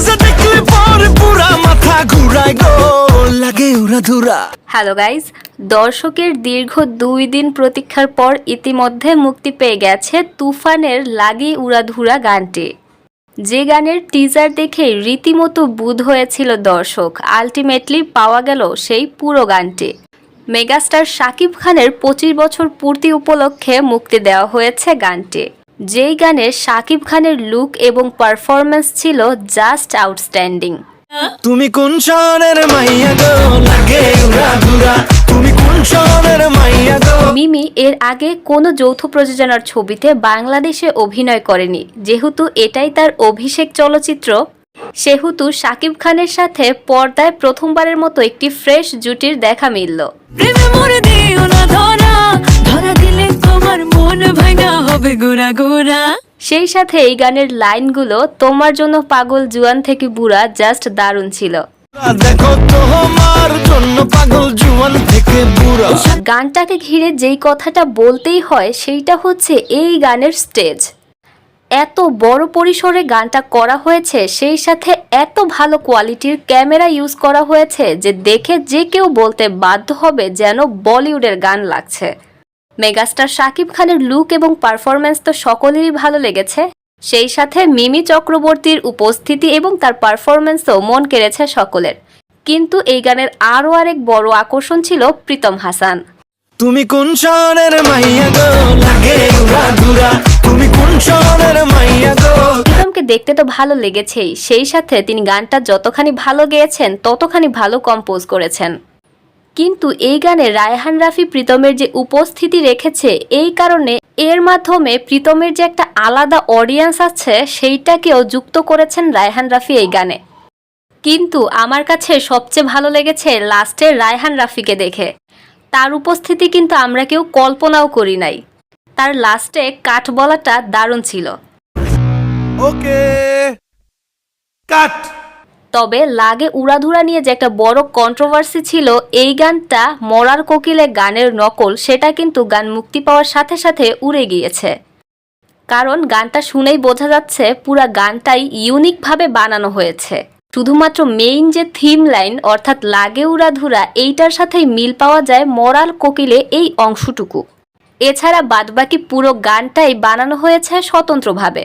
যে hello guys দর্শকের দীর্ঘ দুই দিন প্রতীক্ষার পর ইতিমধ্যে মুক্তি পেয়ে গেছে তুফানের লাগি উড়াধুরা গানটি। যে গানের টিজার দেখে রীতিমতো বুধ হয়েছিল দর্শক আলটিমেটলি পাওয়া গেল সেই পুরো গানটি। মেগাস্টার শাকিব খানের পঁচিশ বছর পূর্তি উপলক্ষে মুক্তি দেওয়া হয়েছে গানটি। যেই গানে শাকিব খানের লুক এবং পারফরম্যান্স ছিল জাস্ট আউটস্ট্যান্ডিং তুমি কোন শহরের মাইয়া গো? লাগে তুমি কোন শহরের মাইয়া গো? মিমি এর আগে কোনো যৌথ প্রযোজনার ছবিতে বাংলাদেশে অভিনয় করেনি। যেহেতু এটাই তার অভিষেক চলচ্চিত্র সেহেতু শাকিব খানের সাথে পর্দায় প্রথমবারের মতো একটি ফ্রেশ জুটির দেখা মিলল। প্রেমে মরে দিও না ধরা। সেই সাথে এই গানের লাইনগুলো তোমার জন্য পাগল জুয়ান থেকে বুড়া জাস্ট দারুণ ছিল। দেখো তোমার জন্য পাগল জুয়ান থেকে বুড়া। গানটাকে ঘিরে যেই কথাটা বলতেই হয় সেইটা হচ্ছে এই গানের স্টেজ। এত বড় পরিসরে গানটা করা হয়েছে সেই সাথে এত ভালো কোয়ালিটির ক্যামেরা ইউজ করা হয়েছে যে দেখে যে কেউ বলতে বাধ্য হবে যেন বলিউডের গান লাগছে। মেগাস্টার শাকিব খানের লুক এবং পারফরম্যান্স তো সকলেরই ভালো লেগেছে। সেই সাথে মিমি চক্রবর্তীর উপস্থিতি এবং তার পারফরম্যান্সও মন কেড়েছে সকলের। কিন্তু এই গানের আরও আরেক বড় আকর্ষণ ছিল প্রীতম হাসান। তুমি কোন শহরের মাইয়া গো? লাগে তুমি কোন শহরের মাইয়া গো? প্রীতমকে দেখতে তো ভালো লেগেছেই। সেই সাথে তিনি গানটা যতখানি ভালো গেয়েছেন ততখানি ভালো কম্পোজ করেছেন। কিন্তু এই গানে রায়হান রাফি প্রীতমের যে উপস্থিতি রেখেছে, এই কারণে এর মাধ্যমে প্রীতমের যে একটা আলাদা অডিয়েন্স আছে, সেইটাকেও যুক্ত করেছেন রায়হান রাফি এই গানে। কিন্তু আমার কাছে সবচেয়ে ভালো লেগেছে লাস্টে রায়হান রাফিকে দেখে। তার উপস্থিতি কিন্তু আমরা কেউ কল্পনাও করি নাই। তার লাস্টে কাঠ বলাটা দারুণ ছিল। ওকে, কাট। তবে লাগে উড়াধুরা নিয়ে যে একটা বড় কন্ট্রোভার্সি ছিল, এই গানটা মরার কোকিলে গানের নকল, সেটা কিন্তু গান মুক্তি পাওয়ার সাথে সাথে উড়ে গিয়েছে। কারণ গানটা শুনেই বোঝা যাচ্ছে পুরা গানটাই ইউনিকভাবে বানানো হয়েছে। শুধুমাত্র মেইন যে থিম লাইন অর্থাৎ লাগে উড়াধুরা, এইটার সাথেই মিল পাওয়া যায় মরার কোকিলে এই অংশটুকু। এছাড়া বাদবাকি পুরো গানটাই বানানো হয়েছে স্বতন্ত্রভাবে।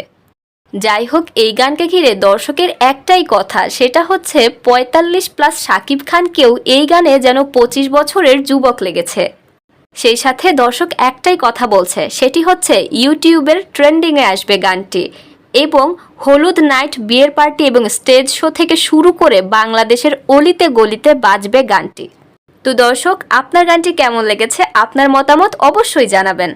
যাই হোক এই গানকে ঘিরে দর্শকের একটাই কথা, সেটা হচ্ছে পঁয়তাল্লিশ প্লাস শাকিব খানকেও এই গানে যেন পঁচিশ বছরের যুবক লেগেছে। সেই সাথে দর্শক একটাই কথা বলছে, সেটি হচ্ছে ইউটিউবের ট্রেন্ডিংয়ে আসবে গানটি এবং হলুদ নাইট বিয়ের পার্টি এবং স্টেজ শো থেকে শুরু করে বাংলাদেশের অলিতে গলিতে বাজবে গানটি। তো দর্শক, আপনার গানটি কেমন লেগেছে? আপনার মতামত অবশ্যই জানাবেন।